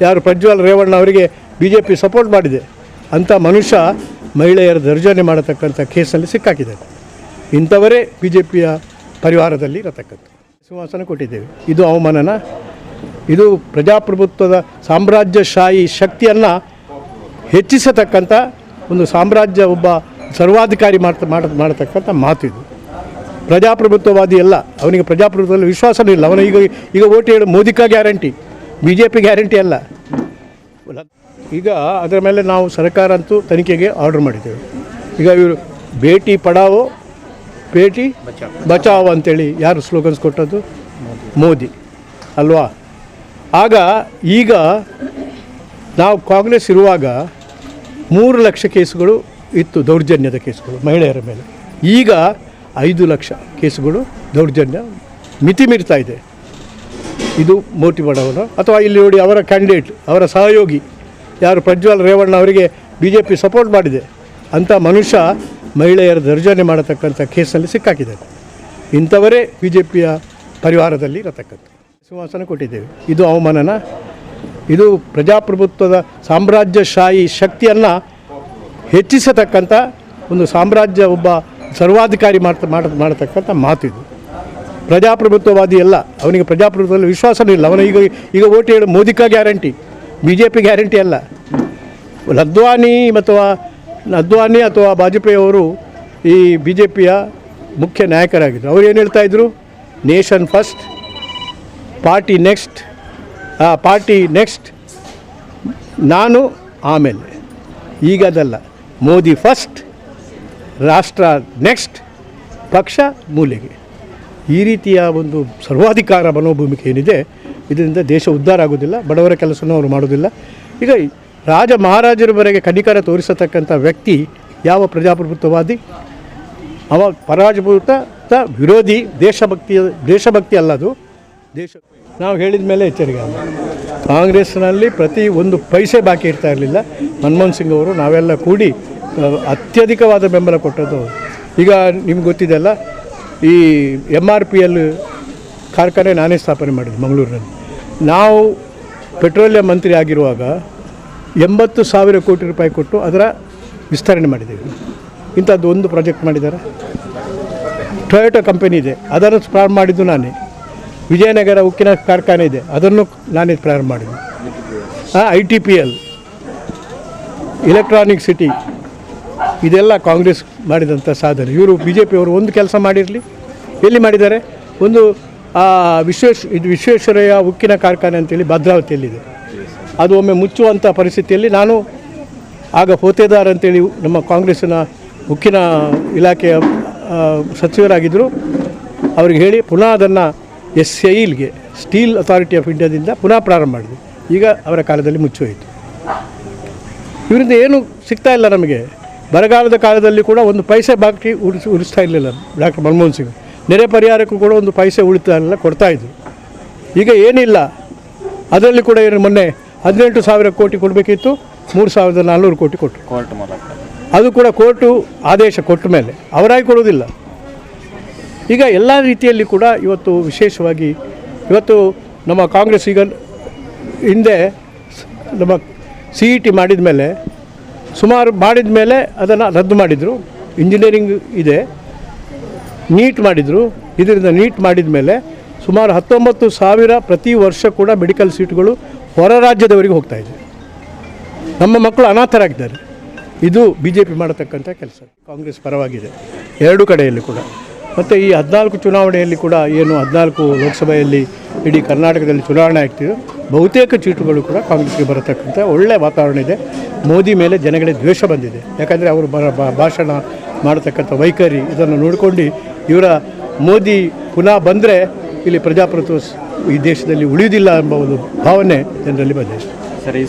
ಯಾರು ಪ್ರಜ್ವಲ್ ರೇವಣ್ಣ ಅವರಿಗೆ B J P support ಮಾಡಿದೆ. ಅಂಥ ಮನುಷ್ಯ ಮಹಿಳೆಯರ ದರ್ಜನೆ ಮಾಡತಕ್ಕಂಥ ಕೇಸಲ್ಲಿ ಸಿಕ್ಕಾಕಿದ್ದಾರೆ ಇಂಥವರೇ ಬಿ ಜೆ ಪಿಯ ಪರಿವಾರದಲ್ಲಿ ಇರತಕ್ಕಂಥ ಸಿಂಹಾಸನ ಕೊಟ್ಟಿದ್ದೇವೆ. ಇದು ಅವಮಾನನ, ಇದು ಪ್ರಜಾಪ್ರಭುತ್ವದ ಸಾಮ್ರಾಜ್ಯಶಾಹಿ ಶಕ್ತಿಯನ್ನು ಹೆಚ್ಚಿಸತಕ್ಕಂಥ ಒಂದು ಸಾಮ್ರಾಜ್ಯ ಒಬ್ಬ ಸರ್ವಾಧಿಕಾರಿ ಮಾಡ್ತಾ, ಮಾಡ, ಮಾಡತಕ್ಕಂಥ ಮಾತು ಇದು. ಪ್ರಜಾಪ್ರಭುತ್ವವಾದಿ ಅಲ್ಲ, ಅವನಿಗೆ ಪ್ರಜಾಪ್ರಭುತ್ವದಲ್ಲಿ ವಿಶ್ವಾಸನೂ ಇಲ್ಲ. ಅವನು ಈಗ ಈಗ ಓಟ್ ಹೇಳು ಮೋದಿಕಾ guarantee. B J P guarantee ಅಲ್ಲ. ಈಗ ಅದರ ಮೇಲೆ ನಾವು ಸರ್ಕಾರ ಅಂತೂ ತನಿಖೆಗೆ ಆರ್ಡರ್ ಮಾಡಿದ್ದೇವೆ. ಈಗ ಇವರು ಭೇಟಿ ಪಡಾವೋ, ಭೇಟಿ ಬಚಾವೋ ಅಂತೇಳಿ ಯಾರು ಸ್ಲೋಗನ್ಸ್ ಕೊಟ್ಟದ್ದು? ಮೋದಿ. ಅಲ್ವಾ? ಆಗ ಈಗ ನಾವು ಕಾಂಗ್ರೆಸ್ ಇರುವಾಗ ಮೂರು ಲಕ್ಷ ಕೇಸುಗಳು ಇತ್ತು ದೌರ್ಜನ್ಯದ ಕೇಸುಗಳು ಮಹಿಳೆಯರ ಮೇಲೆ. ಈಗ ಐದು ಲಕ್ಷ ಕೇಸುಗಳು ದೌರ್ಜನ್ಯ ಮಿತಿ ಮೀರ್ತಾ ಇದೆ. ಇದು ಮೋಟಿ ಬಡವನು. ಅಥವಾ ಇಲ್ಲಿ ನೋಡಿ ಅವರ ಕ್ಯಾಂಡಿಡೇಟ್ ಅವರ ಸಹಯೋಗಿ. ಯಾರು ಪ್ರಜ್ವಲ್ ರೇವಣ್ಣ ಅವರಿಗೆ ಬಿ ಜೆ ಪಿ ಸಪೋರ್ಟ್ ಮಾಡಿದೆ. ಅಂಥ ಮನುಷ್ಯ ಮಹಿಳೆಯರ ದರ್ಜನೆ ಮಾಡತಕ್ಕಂಥ ಕೇಸಲ್ಲಿ ಸಿಕ್ಕಾಕಿದ್ದಾರೆ ಇಂಥವರೇ ಬಿ ಜೆ ಪಿಯ ಪರಿವಾರದಲ್ಲಿ ಇರತಕ್ಕಂಥ ಸಿಂಹಾಸನ ಕೊಟ್ಟಿದ್ದೇವೆ. ಇದು ಅವಮಾನನ, ಇದು ಪ್ರಜಾಪ್ರಭುತ್ವದ ಸಾಮ್ರಾಜ್ಯಶಾಹಿ ಶಕ್ತಿಯನ್ನು ಹೆಚ್ಚಿಸತಕ್ಕಂಥ ಒಂದು ಸಾಮ್ರಾಜ್ಯ ಒಬ್ಬ ಸರ್ವಾಧಿಕಾರಿ ಮಾಡ್ತಾ ಮಾಡ ಮಾಡತಕ್ಕಂಥ ಇದು. ಪ್ರಜಾಪ್ರಭುತ್ವವಾದಿ ಅಲ್ಲ. ಅವನಿಗೆ ಪ್ರಜಾಪ್ರಭುತ್ವದಲ್ಲಿ ವಿಶ್ವಾಸನೂ ಇಲ್ಲ. ಅವನು ಈಗ ಈಗ ಓಟ್ ಹೇಳು ಮೋದಿಕ guarantee. B J P guarantee ಅಲ್ಲ. ಲದ್ವಾನಿ ಅಥವಾ ಅದ್ವಾನಿ ಅಥವಾ ವಾಜಪೇಯಿ ಅವರು ಈ ಬಿ ಜೆ ಪಿಯ ಮುಖ್ಯ ನಾಯಕರಾಗಿದ್ದರು ಅವ್ರು ಏನು ಹೇಳ್ತಾ ಇದ್ರು? Nation first, party next party next, ನಾನು ಆಮೇಲೆ. ಈಗ ಅದಲ್ಲ. ಮೋದಿ ಫಸ್ಟ್, ರಾಷ್ಟ್ರ ನೆಕ್ಸ್ಟ್, ಪಕ್ಷ ಮೂಲೆಗೆ. ಈ ರೀತಿಯ ಒಂದು ಸರ್ವಾಧಿಕಾರ ಮನೋಭೂಮಿಕೆ ಏನಿದೆ, ಇದರಿಂದ ದೇಶ ಉದ್ಧಾರ ಆಗೋದಿಲ್ಲ ಬಡವರ ಕೆಲಸನೂ ಅವರು ಮಾಡೋದಿಲ್ಲ ಈಗ ರಾಜ ಮಹಾರಾಜರವರೆಗೆ ಕನಿಕರ ತೋರಿಸತಕ್ಕಂಥ ವ್ಯಕ್ತಿ ಯಾವ ಪ್ರಜಾಪ್ರಭುತ್ವವಾದಿ? ಅವ ಪರಾಜಭೂತ ವಿರೋಧಿ, ದೇಶಭಕ್ತಿಯ, ದೇಶಭಕ್ತಿ ಅಲ್ಲ ಅದು. ದೇಶ ನಾವು ಹೇಳಿದ ಮೇಲೆ ಎಚ್ಚರಿಕೆ ಕಾಂಗ್ರೆಸ್ನಲ್ಲಿ ಪ್ರತಿ ಒಂದು ಪೈಸೆ ಬಾಕಿ ಇರ್ತಾ ಇರಲಿಲ್ಲ. ಮನಮೋಹನ್ ಸಿಂಗ್ ಅವರು ನಾವೆಲ್ಲ ಕೂಡಿ, ಅತ್ಯಧಿಕವಾದ ಬೆಂಬಲ ಕೊಟ್ಟದ್ದು ಈಗ ನಿಮ್ಗೆ ಗೊತ್ತಿದೆಯಲ್ಲ ಈ ಎಂ ಆರ್ ಪಿ ಎಲ್ ಕಾರ್ಖಾನೆ ನಾನೇ ಸ್ಥಾಪನೆ ಮಾಡಿದ್ದು ಮಂಗಳೂರಿನಲ್ಲಿ. ನಾವು ಪೆಟ್ರೋಲಿಯಂ ಮಂತ್ರಿ ಆಗಿರುವಾಗ ಎಂಬತ್ತು ಸಾವಿರ ಕೋಟಿ ರೂಪಾಯಿ ಕೊಟ್ಟು ಅದರ ವಿಸ್ತರಣೆ ಮಾಡಿದ್ದೇವೆ. ಇಂಥದ್ದು ಒಂದು ಪ್ರಾಜೆಕ್ಟ್ ಮಾಡಿದ್ದಾರೆ. ಟೊಯೋಟೋ ಕಂಪನಿ ಇದೆ. ಅದನ್ನು ಪ್ರಾರಂಭ ಮಾಡಿದ್ದು ನಾನೇ. ವಿಜಯನಗರ ಉಕ್ಕಿನ ಕಾರ್ಖಾನೆ ಇದೆ. ಅದನ್ನು ನಾನೇ ಪ್ರಾರಂಭ ಮಾಡಿದ್ದು. I T P L electronic city ಇದೆಲ್ಲ ಕಾಂಗ್ರೆಸ್ ಮಾಡಿದಂಥ ಸಾಧನೆ. ಇವರು ಬಿ ಜೆ ಪಿಯವರು ಒಂದು ಕೆಲಸ ಮಾಡಿರಲಿ. ಎಲ್ಲಿ ಮಾಡಿದ್ದಾರೆ? ಒಂದು ವಿಶ್ವೇಶ್, ಇದು ವಿಶ್ವೇಶ್ವರಯ್ಯ ಉಕ್ಕಿನ ಕಾರ್ಖಾನೆ ಅಂತೇಳಿ ಭದ್ರಾವತಿಯಲ್ಲಿದೆ. ಅದು ಒಮ್ಮೆ ಮುಚ್ಚುವಂಥ ಪರಿಸ್ಥಿತಿಯಲ್ಲಿ ನಾನು ಆಗ ಹೋತೆದಾರ್ ಅಂತೇಳಿ ನಮ್ಮ ಕಾಂಗ್ರೆಸ್ಸಿನ ಉಕ್ಕಿನ ಇಲಾಖೆಯ ಸಚಿವರಾಗಿದ್ದರು. ಅವ್ರಿಗೆ ಹೇಳಿ ಪುನಃ ಅದನ್ನು ಎಸ್ ಐಲ್ಗೆ ಸ್ಟೀಲ್ ಅಥಾರಿಟಿ ಆಫ್ ಇಂಡಿಯಾದಿಂದ ಪುನಃ ಪ್ರಾರಂಭ ಮಾಡಿದ್ವಿ ಈಗ ಅವರ ಕಾಲದಲ್ಲಿ ಮುಚ್ಚೋಯಿತು ಇವರಿಂದ ಏನು ಸಿಗ್ತಾ ಇಲ್ಲ ನಮಗೆ. ಬರಗಾಲದ ಕಾಲದಲ್ಲಿ ಕೂಡ ಒಂದು ಪೈಸೆ ಬಾಕಿ ಉಳಿಸಿ ಉಳಿಸ್ತಾ ಇರಲಿಲ್ಲ ಡಾಕ್ಟರ್ ಮನಮೋಹನ್ ಸಿಂಗ್. ನೆರೆ ಪರಿಹಾರಕ್ಕೂ ಕೂಡ ಒಂದು ಪೈಸೆ ಉಳಿತಾ ಇಲ್ಲ ಕೊಡ್ತಾಯಿದ್ರು ಈಗ ಏನಿಲ್ಲ ಅದರಲ್ಲಿ ಕೂಡ ಏನು ಮೊನ್ನೆ ಹದಿನೆಂಟು ಸಾವಿರ ಕೋಟಿ ಕೊಡಬೇಕಿತ್ತು ಮೂರು ಸಾವಿರದ ನಾನ್ನೂರು ಕೋಟಿ ಕೊಟ್ಟರು ಕೋರ್ಟ್ ಮೂಲಕ ಅದು ಕೂಡ ಕೋರ್ಟು ಆದೇಶ ಕೊಟ್ಟ ಮೇಲೆ ಅವರಾಗಿ ಕೊಡೋದಿಲ್ಲ ಈಗ ಎಲ್ಲ ರೀತಿಯಲ್ಲಿ ಕೂಡ ಇವತ್ತು ವಿಶೇಷವಾಗಿ ಇವತ್ತು ನಮ್ಮ ಕಾಂಗ್ರೆಸ್ ಈಗ ಹಿಂದೆ ನಮ್ಮ ಸಿ ಇ ಟಿ ಮಾಡಿದ ಮೇಲೆ ಸುಮಾರು ಮಾಡಿದ ಮೇಲೆ ಅದನ್ನು ರದ್ದು ಮಾಡಿದರು. ಇಂಜಿನಿಯರಿಂಗ್ ಇದೆ. ನೀಟ್ ಮಾಡಿದರು. ಇದರಿಂದ ನೀಟ್ ಮಾಡಿದ ಮೇಲೆ ಸುಮಾರು ಹತ್ತೊಂಬತ್ತು ಸಾವಿರ ಪ್ರತಿ ವರ್ಷ ಕೂಡ ಮೆಡಿಕಲ್ ಸೀಟ್ಗಳು ಹೊರ ರಾಜ್ಯದವರಿಗೆ ಹೋಗ್ತಾ ಇದೆ. ನಮ್ಮ ಮಕ್ಕಳು ಅನಾಥರಾಗಿದ್ದಾರೆ. ಇದು ಬಿ ಜೆ ಪಿ ಮಾಡತಕ್ಕಂಥ ಕೆಲಸ. ಕಾಂಗ್ರೆಸ್ ಪರವಾಗಿದೆ. ಎರಡು ಕಡೆಯಲ್ಲಿ ಕೂಡ. ಮತ್ತು ಈ ಹದಿನಾಲ್ಕು ಚುನಾವಣೆಯಲ್ಲಿ ಕೂಡ ಏನು ಹದಿನಾಲ್ಕು ಲೋಕಸಭೆಯಲ್ಲಿ ಇಡೀ ಕರ್ನಾಟಕದಲ್ಲಿ ಚುನಾವಣೆ ಆಗ್ತಿದೆ. ಬಹುತೇಕ ಚೀಟುಗಳು ಕೂಡ ಕಾಂಗ್ರೆಸ್ಗೆ ಬರತಕ್ಕಂಥ ಒಳ್ಳೆಯ ವಾತಾವರಣ ಇದೆ. ಮೋದಿ ಮೇಲೆ ಜನಗಳಿಗೆ ದ್ವೇಷ ಬಂದಿದೆ. ಯಾಕಂದರೆ ಅವರು ಭಾಷಣ ಮಾಡತಕ್ಕಂಥ ವೈಖರಿ ಇದನ್ನು ನೋಡಿಕೊಂಡು ಇವರ ಮೋದಿ ಪುನಃ ಬಂದರೆ ಇಲ್ಲಿ ಪ್ರಜಾಪ್ರಭುತ್ವ ಈ ದೇಶದಲ್ಲಿ ಉಳಿಯುವುದಿಲ್ಲ ಎಂಬ ಒಂದು ಭಾವನೆ ಜನರಲ್ಲಿ ಬಂದಿದೆ. ಸರಿ